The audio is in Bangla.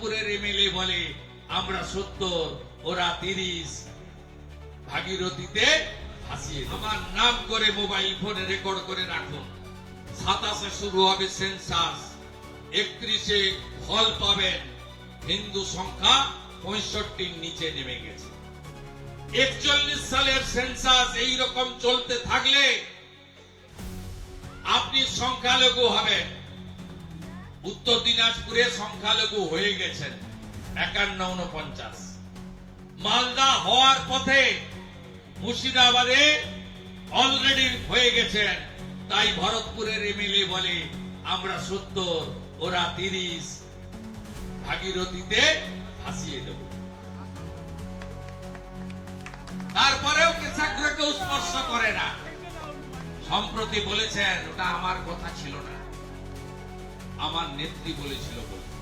ভরতপুরের এমএলএ বলে, আমরা সত্তর, ওরা তিরিশ। ভাগীরথীতে আমার নাম করে মোবাইল ফোনে রেকর্ড করে রাখুন সাতাশে শুরু হবে সেন্সাস একত্রিশে ফল পাবেন। হিন্দু সংখ্যা পঁয়ষট্টির নিচে নেমে গেছে। একচল্লিশ সালের সেন্সাস এই রকম চলতে থাকলে আপনি সংখ্যালঘু হবেন। উত্তর দিনাজপুরে সংখ্যালঘু হয়ে গেছেন একান্ন উনপঞ্চাশ মালদা হওয়ার পথে মুর্শিদাবাদে অলরেডি হয়ে গেছেন। তাই ভরতপুরের এমএলএ বলে আমরা সত্তর, ওরা তিরিশ। ভাগীরথীতে ভাসিয়ে দেব। তারপরেও কেশাগ্র কেউ স্পর্শ করে না। সম্প্রতি বলেছেন, ওটা আমার কথা ছিল না। আমার নেত্রী বলেছিল বলে